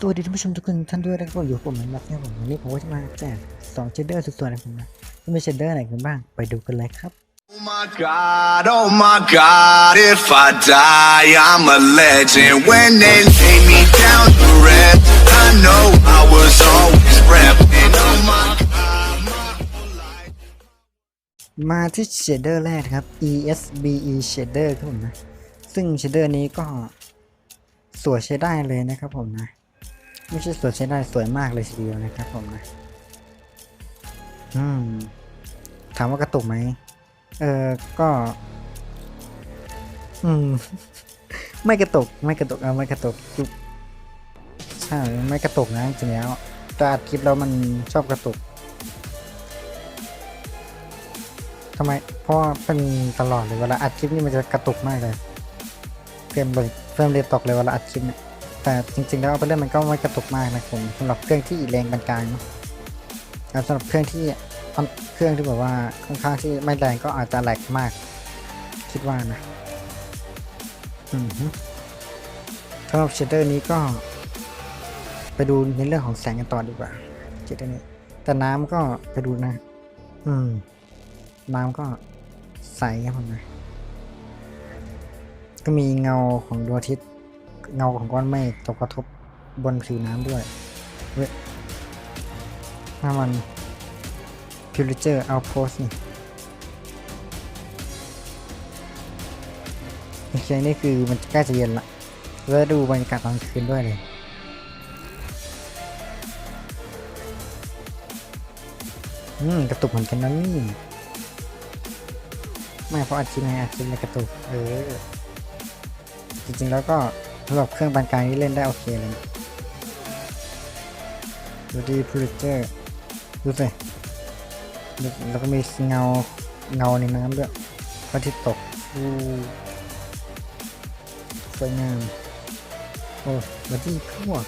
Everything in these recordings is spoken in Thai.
สวัสดีท่านผู้ชมทุกคนท่านด้วยนะครับผมอยู่กับผมนัทนะครับผมวันนี้ผมก็จะมาแจกสองเชดเดอร์สุดสวยนะผมนะที่เป็นเชดเดอร์ไหนกันบ้างไปดูกันเลยครับ Oh my god, oh my god, if I die, I'm a legend. When they lay me down to rest, I know I was always repping. Oh my god, my whole life. มาที่เชดเดอร์แรกนะครับ ESBE shader ครับผมนะ ซึ่งเชดเดอร์นี้ก็สวยใช้ได้เลยนะครับผมนะ ไม่ใช่สวยใช้ได้สวยมากเลยทีเดียวนะครับผมนะอืมถามว่ากระตุกไหมเออก็ อืม ไม่กระตุก ไม่กระตุกเอาไม่กระตุกใช่ไม่กระตุกนะจริงแล้วแต่อัดคลิปแล้วมันชอบกระตุกทำไม เพราะเป็นตลอดเลยเวลาอัดคลิปนี่มันจะกระตุกมากเลยเฟรมเลยเฟรมเลยตกเลยเวลาอัดคลิปเนี่ย แต่จริงๆแล้วเอาไปเล่นมันก็ไม่กระตุกมากนะผมสำหรับเครื่องที่แรงปานกลางเนะสำหรับเครื่องที่เครื่องที่แบบว่าค่อนข้างที่ไม่แรงก็อาจจะแหลกมาก คิดว่านะสำหรับเชดเดอร์นี้ก็ ไปดูในเรื่องของแสงกันต่อดีกว่าเชดเดอร์นี้ แต่น้ำก็ไปดูนะ อืม น้ำก็ใสครับผมนะก็มีเงาของดวงอาทิตย์ เงาของก้อนเมฆตกกระทบบนผิวน้ำด้วย เว้ยถ้ามัน Pulitzer Outpost นี่โอเคนี่คือมันใกล้จะเย็นละแล้วดูบรรยากาศตอนคืนด้วยเลยอืมกระตุกเหมือนกันนะนี่ไม่เพราะอาชีพไงอาชีพในกระตุกเออจริงๆแล้วก็ สำหรับเครื่องปานกลางนี่เล่นได้โอเคเลยนะดูดีพูลิเจอร์ดูสิดูแล้วก็มีเงาเงาในน้ำด้วยพระอาทิตย์ตกสวยงามโอ้มาที่พวก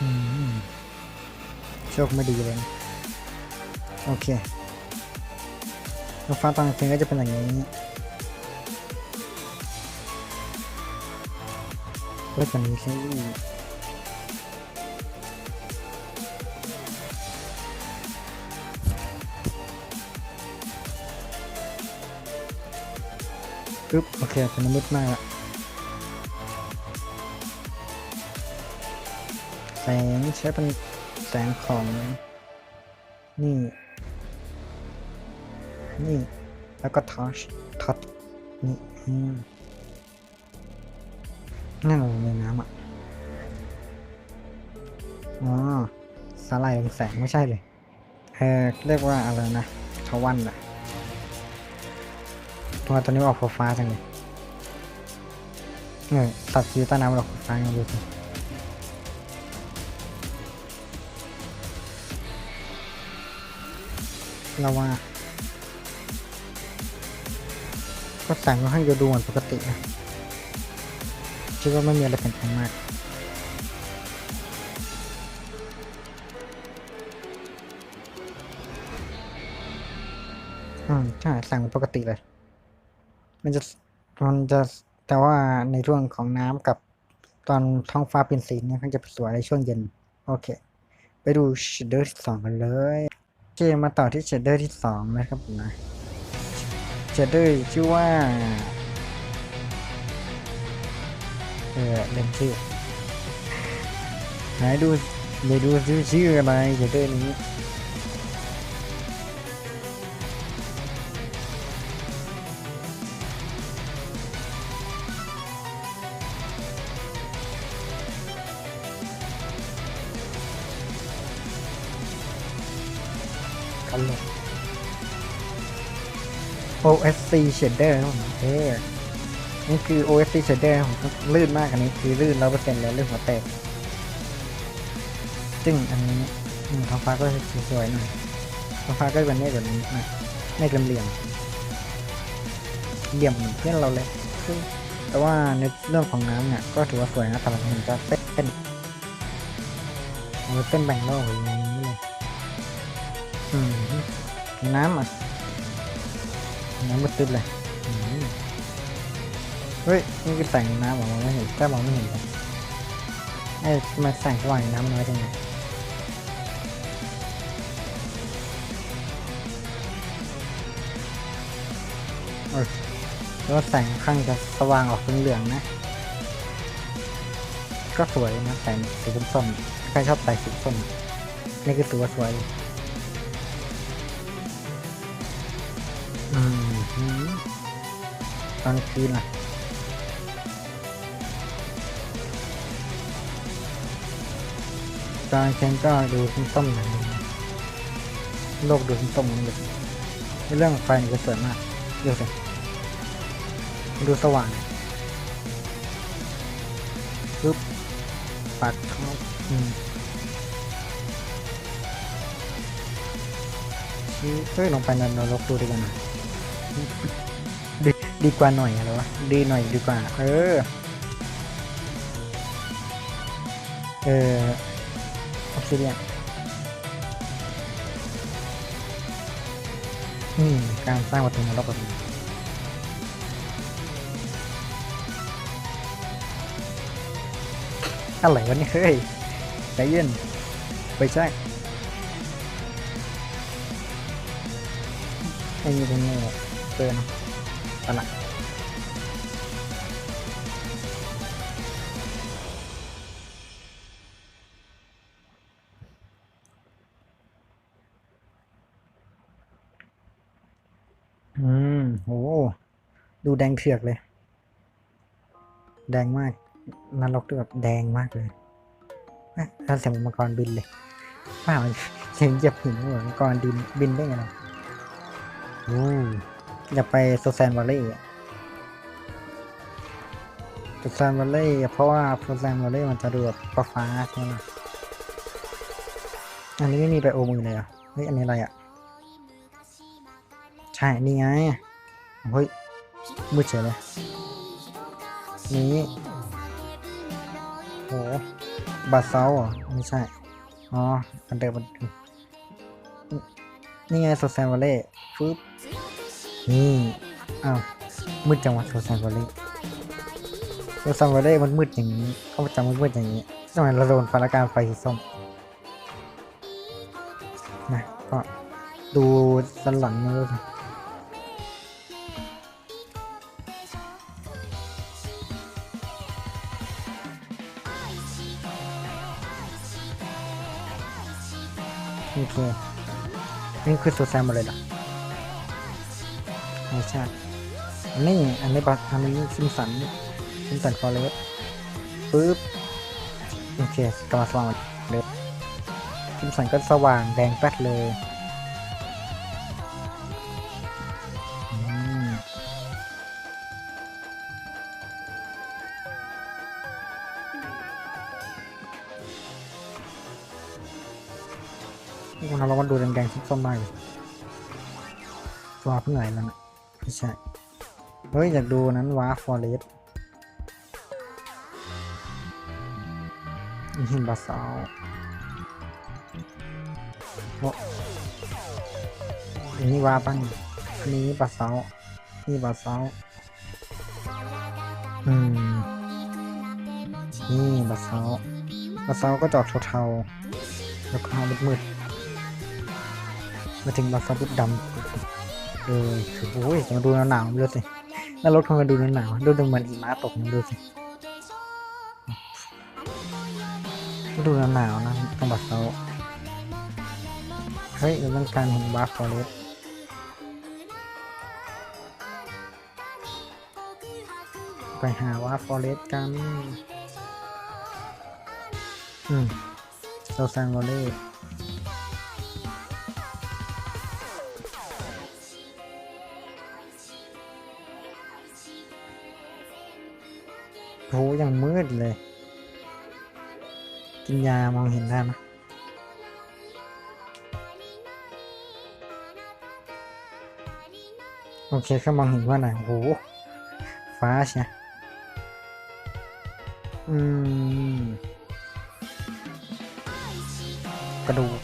อืมโชคไม่ดีเลย โอเค รถฟ้าตอนกลางคืนก็จะเป็นอย่างนี้เปิดกันนี้สิปึ๊บโอเคเป็นมืดมากละแสงใช้เป็นแสงของนี่ นี่ แล้วก็ทัชทัชนี่อืมนั่นอะไรในน้ำอะ อ๋อสาลายลงแสงไม่ใช่เลย เออเรียกว่าอะไรนะชวันอะตัวตัวนี้ออกฟ้าจังเลยเออตัดสีใต้น้ำออกฟ้าๆกันดูสิเราว่า ก็แสงค่อนข้างจะดูเหมือนปกตินะคิดว่าไม่มีอะไรเปลี่ยนแปลงมากอืมใช่แสงมือนปกติเลย มันจะมันจะแต่ว่าในช่วงของน้ำกับตอนท้องฟ้าเป็นสีเนี่ยมันจะสวยในช่วงเย็น โอเค ไปดูเชดเดอร์ที่สองกันเลยโอเคมาต่อที่เชดเดอร์ที่สองนะครับผมนะ จะดเดอร์ชื่อว่า เออเล่นชื่อไหนดูไปดูชื่อชื่ออะไรเชดเดอร์นี้ OSC shader ครับผมเออนี่คือ OSC shader ผมลื่นมากอันนี้คือลื่นร้อยเปอร์เซ็นต์แล้วลื่นหัวแตกซึ่งอันนี้ท้องฟ้าก็สวยๆหน่อยท้องฟ้าก็เป็นเมฆแบบนี้น่อยเมฆเหลี่ยมเหลี่ยมเหมือนเพื่อนเราเลยแต่ว่าในเรื่องของน้ำเนี่ยก็ถือว่าสวยนะแต่ละคนจะเต้นเอาไว้เต้นแบ่งโลกอย่างนี้เลยอืมน้ำอะ น้ำมืดตึ๊บเลยอืมเฮ้ยนี่คือแสงน้ำเหรอมองไม่เห็นแค่มองไม่เห็นเลยไอ้ทำไมาแสงสว่างในน้ำน้อยจังเลยเออแล้วาแสงข้างจะสว่างออกเหลืองๆนะ ก็สวยนะแสงสีส้มๆใครชอบใส่สีส้มนี่คือตัวาสวย ตอนคืนล่ะตอนเช้นก็ดูส้มๆหน่อยโลกดูส้มๆนิดนึงในเรื่องไฟนี่ก็สวยมากดูสิดูสว่างปึ๊บปัดเข้าอืมชี้เฮ้ยลงไปนนรกดูดีกว่าหน่อย ดีดีกว่าหน่อยอะไรวะดีหน่อยดีกว่า เออ เออออสเตรเลียอืมการสร้างวัตถุนรกแบบนี้อะไรวะเนี่ยเฮ้ยใจเย็นไปใช่ไอ้นี่เป็นโง่ เกินตะละอืมโหดูแดงเถือกเลย แดงมากนรกด้วยแบบแดงมากเลยเอ๊ะถ้าเสียงมังกรบินเลยว้าวเสียงเหยียบหินเหมือนมังกรดินบินได้ไงล่ะโอ้ อยากไปโซแซนวาลเล่โซแซนวาลเล่เพราะว่าโซแซนวาลเล่มันจะดูแบบฟ้าใช่ไหมอันนี้ไม่มีไบโอมือเลยเหรอะเฮ้ยอันนี้อะไรอะ ใช่ นี่ไง เฮ้ยมืดเฉยเลย นี้โหบาเซาเหรอไม่ใช่ อ๋อ มันเดิมมันนี่ไงโซแซนวาเล่ฟึบ นี่อ้าวมืดจังวะโซแซนวาเล่โซแซนวาเล่มันมืดอย่างนี้เขาประจำมันมืดอย่างนี้ทำไมเราโดนพลังการไฟสีส้มนะก็ดูสันหลังมาดูสิโอเคนี่คือโซแซมหมดเลยเหรอ ไม่ใช่อันนี้อันนี้บัตอันนี้ซิมสันซิมสันฟอร์เรสปึ๊บโอเคกลังสว่างเลยซิมสันก็สว่างแดงแป๊ดเลยอืมนี่เรามาดูแดงๆส้มๆมากเลยตัวเพิ่งไหนแล้วนะ ไม่ใช่ เฮ้ย อยากดูนั้นว้าฟอเรสหินบาซาลโอ้อันนี้ว้าปังอันนี้บาซาลนี่บาซาลอืม นี่บาซาลบาซาลก็จอดเทาๆแล้วก็มืดๆมาถึงบาซาลดำ เออโอ้ยมาดูหนาวๆดูสิแล้วรถทำไมดูหนาวๆดูเหมือนหิมะตกดูสิดูหนาวๆนะต้องบัดเขาเฮ้ยเราต้องการเห็นบาร์ฟอเรสไปหาว่าฟอเรสกัน อืมโซซันวอลเล่ โหยังมืดเลย กินยามองเห็นได้ไหมโอเคแค่มองเห็นว่าไหนโหฟ้าใช่อืม กระดูก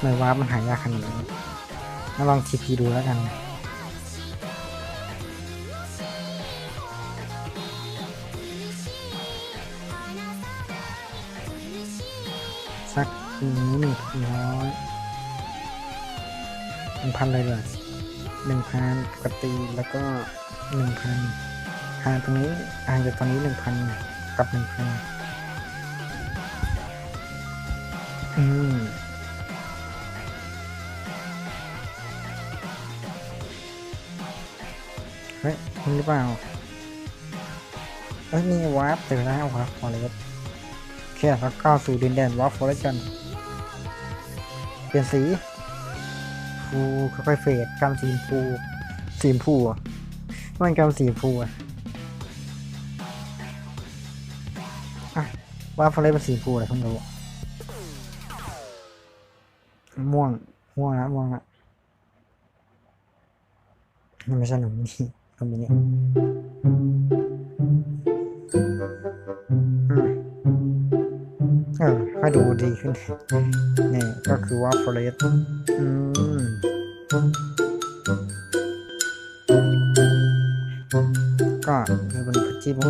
ไม่ว่ามันหายากขนาดนี้มาลองทีพีดูแล้วกัน สักหนึ่งร้อยหนึ่งพันเลยเลยหนึ่งพันปกติแล้วก็หนึ่งพันห่างตรงนี้ห่างจากตรงนี้หนึ่งพันกับหนึ่งพันอืมเฮ้ยคุณหรือเปล่าเอ้ยนี่วาร์ปเจอแล้ววาร์ปพอเลย ครับโอเคแล้วก็สู่ดินแดนวอลฟอร์เรจันเปลี่ยนสีฟูค่อยๆเฟดกำสีชมพูสีชมพูมันกำสีชมพูอะอะว่าฟอร์เรเป็นสีชมพูอะไรเพิ่งรู้ม่วง ม่วงละม่วงละมันไม่ใช่หนุ่มนี่หนุ่มนี่ เออให้ดูดีขึ้น นี่ก็คือว่า forest อืมก็คือเป็นพัชจิบุ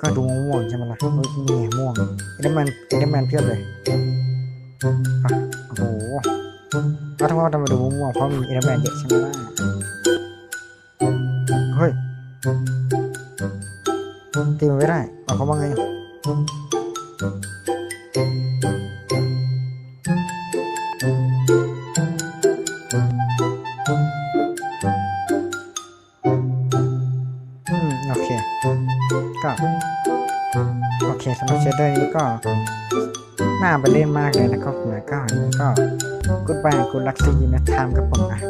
ก็ดูม่วงใช่ไหมล่ะเฮ้ยนี่ม่วงเอเดมันเอเดมันเพียบเลยอะโอ้โหก็ทำไมว่าทำไมดูม่วงเพราะมีเอเดมันเยอะใช่ไหมล่ะเฮ้ยตีมันไม่ได้เอาเขาว่าไง เชดเดอร์นี้ก็น่าไปเล่นมากเลยนะครับเหมือนก็ก็กูดบายกูลักซี่นะทามกับผมนะ